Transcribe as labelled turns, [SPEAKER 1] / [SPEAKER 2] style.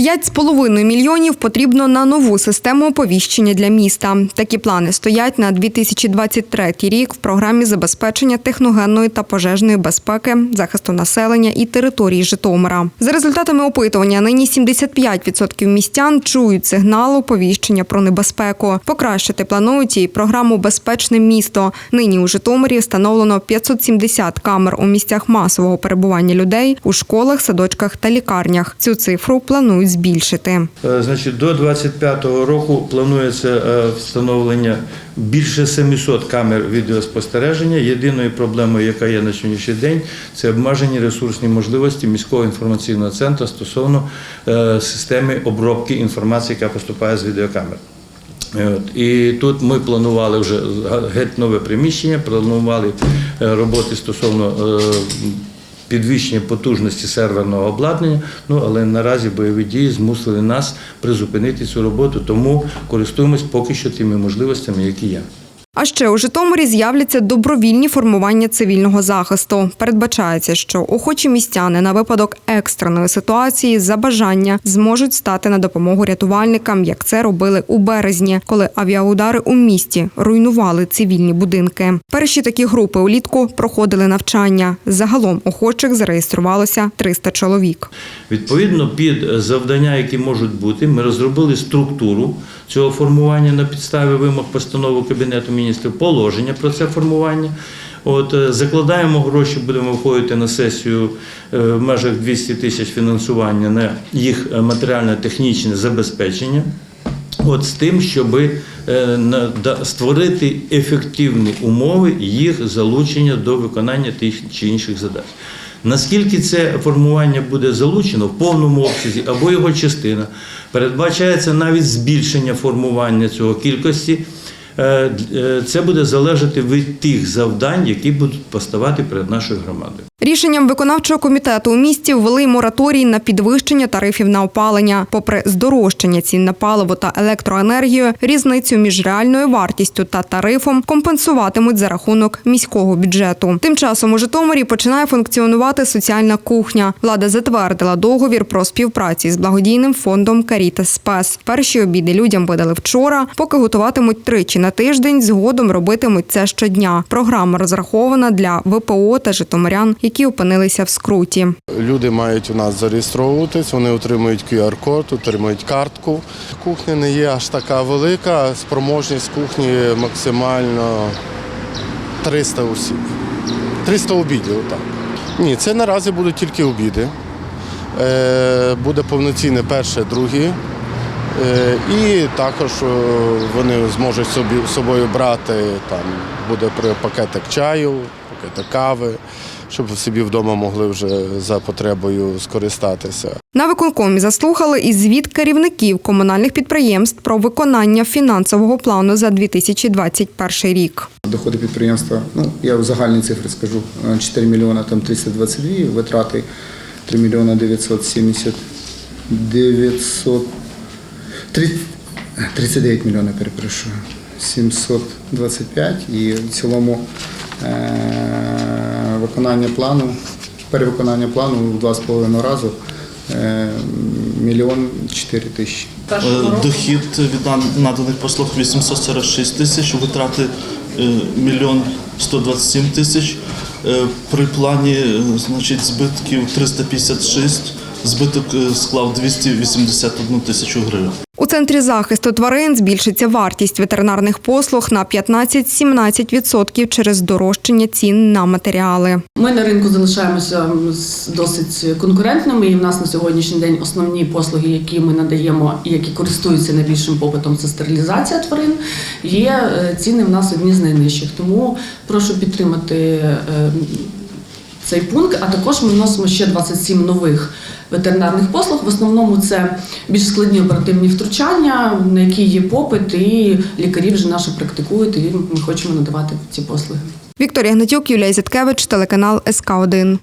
[SPEAKER 1] 5,5 мільйонів потрібно на нову систему оповіщення для міста. Такі плани стоять на 2023 рік в програмі забезпечення техногенної та пожежної безпеки, захисту населення і території Житомира. За результатами опитування, нині 75% містян чують сигнал оповіщення про небезпеку. Покращити планують і програму Безпечне місто. Нині у Житомирі встановлено 570 камер у місцях масового перебування людей у школах, садочках та лікарнях. Цю цифру планують збільшити.
[SPEAKER 2] Е, Значить, до 25-го року планується е, встановлення більше 700 камер відеоспостереження. Єдиною проблемою, яка є на сьогоднішній день, це обмежені ресурсні можливості міського інформаційного центру стосовно е, системи обробки інформації, яка поступає з відеокамер. І тут ми планували вже геть нове приміщення, планували роботи стосовно підвищення потужності серверного обладнання. Ну але наразі бойові дії змусили нас призупинити цю роботу, тому користуємось поки що тими можливостями, які є.
[SPEAKER 1] А ще у Житомирі з'являться добровільні формування цивільного захисту. Передбачається, що охочі містяни на випадок екстреної ситуації за бажання зможуть стати на допомогу рятувальникам, як це робили у березні, коли авіаудари у місті руйнували цивільні будинки. Перші такі групи улітку проходили навчання. Загалом охочих зареєструвалося 300 чоловік.
[SPEAKER 2] Відповідно, під завдання, які можуть бути, ми розробили структуру цього формування на підставі вимог постанови Кабінету міністрів, положення про це формування. От е, закладаємо гроші, будемо виходити на сесію е, в межах 200 тисяч фінансування на їх е, матеріально-технічне забезпечення. От з тим, щоб створити ефективні умови їх залучення до виконання тих чи інших задач. Наскільки це формування буде залучено в повному обсязі або його частина, передбачається навіть збільшення формування цього кількості. Е, е, Це буде залежати від тих завдань, які будуть поставати перед нашою громадою.
[SPEAKER 1] Рішенням виконавчого комітету у місті ввели мораторій на підвищення тарифів на опалення. Попри здорожчання цін на паливо та електроенергію, різницю між реальною вартістю та тарифом компенсуватимуть за рахунок міського бюджету. Тим часом у Житомирі починає функціонувати соціальна кухня. Влада затвердила договір про співпрацю з благодійним фондом Карітас Спес. Перші обіди людям видали вчора, поки готуватимуть тричі на тиждень. Згодом робитимуть це щодня. Програма розрахована для ВПО та житомирян, які опинилися в скруті.
[SPEAKER 3] Люди мають у нас зареєстровуватись, вони отримують QR-код, отримують картку. Кухня не є аж така велика, спроможність кухні максимально 300 осіб. 300 обідів, так. Ні, це наразі будуть тільки обіди. Е, Буде повноцінне перше, друге. Е, І також е, вони зможуть собі собою брати там буде пакетик чаю, пакетик кави, щоб собі вдома могли вже за потребою скористатися.
[SPEAKER 1] На виконкомі заслухали і звіт керівників комунальних підприємств про виконання фінансового плану за 2021 рік.
[SPEAKER 4] Доходи підприємства, ну я в загальні цифри скажу, е, 4 мільйона там 322, витрати 3 мільйона 970, 900, 30, 39 мільйонів, перепрошую, 725 і в цілому е, виконання плану, перевиконання плану в 2,5 разу е, мільйон 4 тисячі.
[SPEAKER 5] Е, Дохід від наданих послуг 846 тисяч, витрати мільйон 127 тисяч. При плані значить, збитків 356, збиток склав 281 тисячу гривень.
[SPEAKER 1] У центрі захисту тварин збільшиться вартість ветеринарних послуг на 15-17% через здорожчання цін на матеріали.
[SPEAKER 6] Ми на ринку залишаємося досить конкурентними, і в нас на сьогоднішній день основні послуги, які ми надаємо і які користуються найбільшим попитом, це стерилізація тварин. Є е, ціни в нас одні з найнижчих. Тому прошу підтримати е, цей пункт. А також ми вносимо ще 27 нових ветеринарних послуг. В основному це більш складні оперативні втручання, на які є попит, і лікарі вже наші практикують, і ми хочемо надавати ці послуги.
[SPEAKER 1] Вікторія Гнатюк, Юлія Зяткевич, телеканал СК 1